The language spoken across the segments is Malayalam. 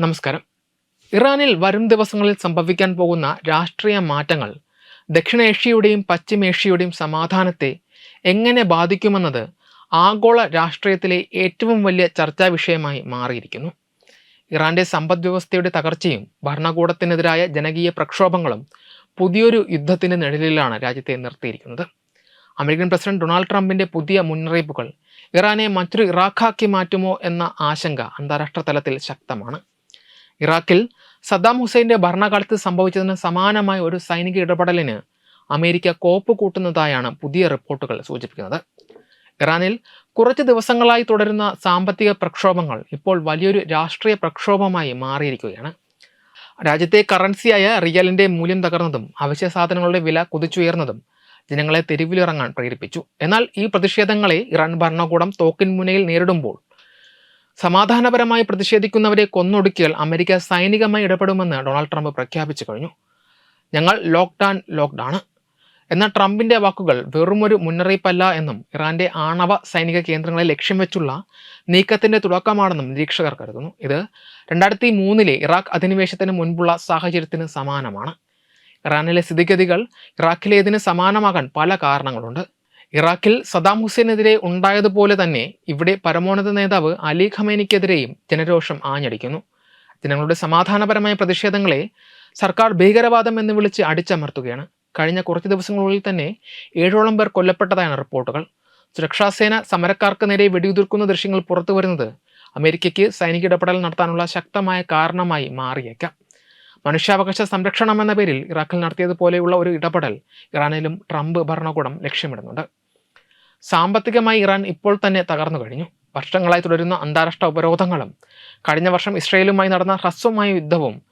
നമസ്കാരം. ഇറാനിൽ വരും ദിവസങ്ങളിൽ സംഭവിക്കാൻ പോകുന്ന രാഷ്ട്രീയ മാറ്റങ്ങൾ ദക്ഷിണേഷ്യയുടെയും പശ്ചിമേഷ്യയുടെയും സമാധാനത്തെ എങ്ങനെ ബാധിക്കുമെന്നത് ആഗോള രാഷ്ട്രീയത്തിലെ ഏറ്റവും വലിയ ചർച്ചാ വിഷയമായി മാറിയിരിക്കുന്നു. ഇറാന്റെ സമ്പദ്വ്യവസ്ഥയുടെ തകർച്ചയും ഭരണകൂടത്തിനെതിരായ ജനകീയ പ്രക്ഷോഭങ്ങളും പുതിയൊരു യുദ്ധത്തിന്റെ നിഴലിലാണ് രാജ്യത്തെ നിർത്തിയിരിക്കുന്നത്. അമേരിക്കൻ പ്രസിഡന്റ് ഡൊണാൾഡ് ട്രംപിന്റെ പുതിയ മുന്നറിയിപ്പുകൾ ഇറാനെ മറ്റൊരു ഇറാഖാക്കി മാറ്റുമോ എന്ന ആശങ്ക അന്താരാഷ്ട്ര തലത്തിൽ ശക്തമാണ്. ഇറാഖിൽ സദ്ദാം ഹുസൈന്റെ ഭരണകാലത്ത് സംഭവിച്ചതിന് സമാനമായ ഒരു സൈനിക ഇടപെടലിന് അമേരിക്ക കോപ്പ് കൂട്ടുന്നതായാണ് പുതിയ റിപ്പോർട്ടുകൾ സൂചിപ്പിക്കുന്നത്. ഇറാനിൽ കുറച്ച് ദിവസങ്ങളായി തുടരുന്ന സാമ്പത്തിക പ്രക്ഷോഭങ്ങൾ ഇപ്പോൾ വലിയൊരു രാഷ്ട്രീയ പ്രക്ഷോഭമായി മാറിയിരിക്കുകയാണ്. രാജ്യത്തെ കറൻസിയായ റിയലിന്റെ മൂല്യം തകർന്നതും അവശ്യ സാധനങ്ങളുടെ വില കുതിച്ചുയർന്നതും ജനങ്ങളെ തെരുവിലിറങ്ങാൻ പ്രേരിപ്പിച്ചു. എന്നാൽ ഈ പ്രതിഷേധങ്ങളെ ഇറാൻ ഭരണകൂടം തോക്കിൻ മുനയിൽ നേരിടുമ്പോൾ സമാധാനപരമായി പ്രതിഷേധിക്കുന്നവരെ കൊന്നൊടുക്കിയാൽ അമേരിക്ക സൈനികമായി ഇടപെടുമെന്ന് ഡൊണാൾഡ് ട്രംപ് പ്രഖ്യാപിച്ചു കഴിഞ്ഞു. ഞങ്ങൾ ലോക്ക്ഡൗൺ ലോക്ക്ഡൗൺ എന്ന ട്രംപിന്റെ വാക്കുകൾ വെറുമൊരു മുന്നറിയിപ്പല്ല എന്നും ഇറാന്റെ ആണവ സൈനിക കേന്ദ്രങ്ങളെ ലക്ഷ്യം വെച്ചുള്ള നീക്കത്തിന്റെ തുടക്കമാണെന്നും നിരീക്ഷകർ കരുതുന്നു. ഇത് രണ്ടായിരത്തി മൂന്നിലെ ഇറാഖ് അധിനിവേശത്തിന് മുൻപുള്ള സാഹചര്യത്തിന് സമാനമാണ്. ഇറാനിലെ സ്ഥിതിഗതികൾ ഇറാഖിലേതിന് സമാനമാകാൻ പല കാരണങ്ങളുണ്ട്. ഇറാഖിൽ സദാം ഹുസൈനെതിരെ ഉണ്ടായതുപോലെ തന്നെ ഇവിടെ പരമോന്നത നേതാവ് അലി ഖമേനിക്കെതിരെയും ജനരോഷം ആഞ്ഞടിക്കുന്നു. ജനങ്ങളുടെ സമാധാനപരമായ പ്രതിഷേധങ്ങളെ സർക്കാർ ഭീകരവാദം എന്ന് വിളിച്ച് അടിച്ചമർത്തുകയാണ്. കഴിഞ്ഞ കുറച്ച് ദിവസങ്ങളിൽ തന്നെ ഏഴോളം പേർ കൊല്ലപ്പെട്ടതായാണ് റിപ്പോർട്ടുകൾ. സുരക്ഷാസേന സമരക്കാർക്ക് നേരെ വെടിയുതിർക്കുന്ന ദൃശ്യങ്ങൾ പുറത്തു വരുന്നത് അമേരിക്കയ്ക്ക് സൈനിക ഇടപെടൽ നടത്താനുള്ള ശക്തമായ കാരണമായി മാറിയേക്കാം. മനുഷ്യാവകാശ സംരക്ഷണം എന്ന പേരിൽ ഇറാഖിൽ നടത്തിയതുപോലെയുള്ള ഒരു ഇടപെടൽ ഇറാനിലും ട്രംപ് ഭരണകൂടം ലക്ഷ്യമിടുന്നുണ്ട്. സാമ്പത്തികമായി ഇറാൻ ഇപ്പോൾ തന്നെ തകർന്നു കഴിഞ്ഞു. വർഷങ്ങളായി തുടരുന്ന അന്താരാഷ്ട്ര ഉപരോധങ്ങളും കഴിഞ്ഞ വർഷം ഇസ്രയേലുമായി നടന്ന ഹ്രസ്വമായ യുദ്ധവും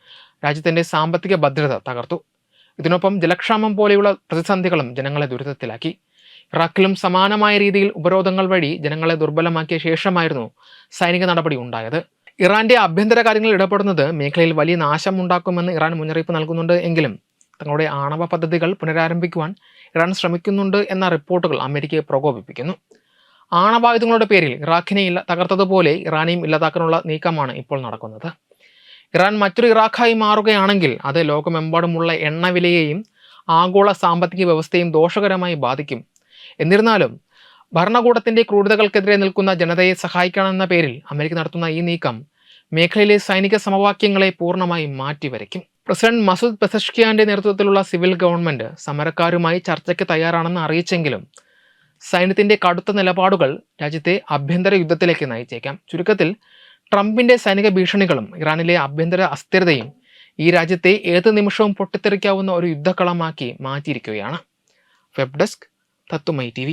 രാജ്യത്തിന്റെ സാമ്പത്തിക ഭദ്രത തകർത്തു. ഇതിനൊപ്പം ജലക്ഷാമം പോലെയുള്ള പ്രതിസന്ധികളും ജനങ്ങളെ ദുരിതത്തിലാക്കി. ഇറാഖിലും സമാനമായ രീതിയിൽ ഉപരോധങ്ങൾ വഴി ജനങ്ങളെ ദുർബലമാക്കിയ ശേഷമായിരുന്നു സൈനിക നടപടി ഉണ്ടായത്. ഇറാന്റെ ആഭ്യന്തര കാര്യങ്ങളിൽ ഇടപെടുന്നത് മേഖലയിൽ വലിയ നാശം നാശമുണ്ടാക്കുമെന്ന് ഇറാൻ മുന്നറിയിപ്പ് നൽകുന്നുണ്ട് എങ്കിലും തങ്ങളുടെ ആണവ പദ്ധതികൾ പുനരാരംഭിക്കുവാൻ ഇറാൻ ശ്രമിക്കുന്നുണ്ട് എന്ന റിപ്പോർട്ടുകൾ അമേരിക്കയെ പ്രകോപിപ്പിക്കുന്നു. ആണവായുധങ്ങളുടെ പേരിൽ ഇറാഖിനെ ഇല്ല തകർത്തതുപോലെ ഇറാനെയും ഇല്ലാതാക്കാനുള്ള നീക്കമാണ് ഇപ്പോൾ നടക്കുന്നത്. ഇറാൻ മറ്റൊരു ഇറാഖായി മാറുകയാണെങ്കിൽ അത് ലോകമെമ്പാടുമുള്ള എണ്ണവിലയെയും ആഗോള സാമ്പത്തിക വ്യവസ്ഥയും ദോഷകരമായി ബാധിക്കും. എന്നിരുന്നാലും ഭരണകൂടത്തിന്റെ ക്രൂരതകൾക്കെതിരെ നിൽക്കുന്ന ജനതയെ സഹായിക്കണമെന്ന പേരിൽ അമേരിക്ക നടത്തുന്ന ഈ നീക്കം മേഖലയിലെ സൈനിക സമവാക്യങ്ങളെ പൂർണമായും മാറ്റിവരയ്ക്കും. പ്രസിഡന്റ് മസൂദ് പെസഷ്കിയാന്റെ നേതൃത്വത്തിലുള്ള സിവിൽ ഗവൺമെന്റ് സമരക്കാരുമായി ചർച്ചയ്ക്ക് തയ്യാറാണെന്ന് അറിയിച്ചെങ്കിലും സൈന്യത്തിന്റെ കടുത്ത നിലപാടുകൾ രാജ്യത്തെ ആഭ്യന്തര യുദ്ധത്തിലേക്ക് നയിച്ചേക്കാം. ചുരുക്കത്തിൽ ട്രംപിന്റെ സൈനിക ഭീഷണികളും ഇറാനിലെ ആഭ്യന്തര അസ്ഥിരതയും ഈ രാജ്യത്തെ ഏത് നിമിഷവും പൊട്ടിത്തെറിക്കാവുന്ന ഒരു യുദ്ധക്കളമാക്കി മാറ്റിയിരിക്കുകയാണ്. വെബ് ഡെസ്ക് തത്തുമൈ ടി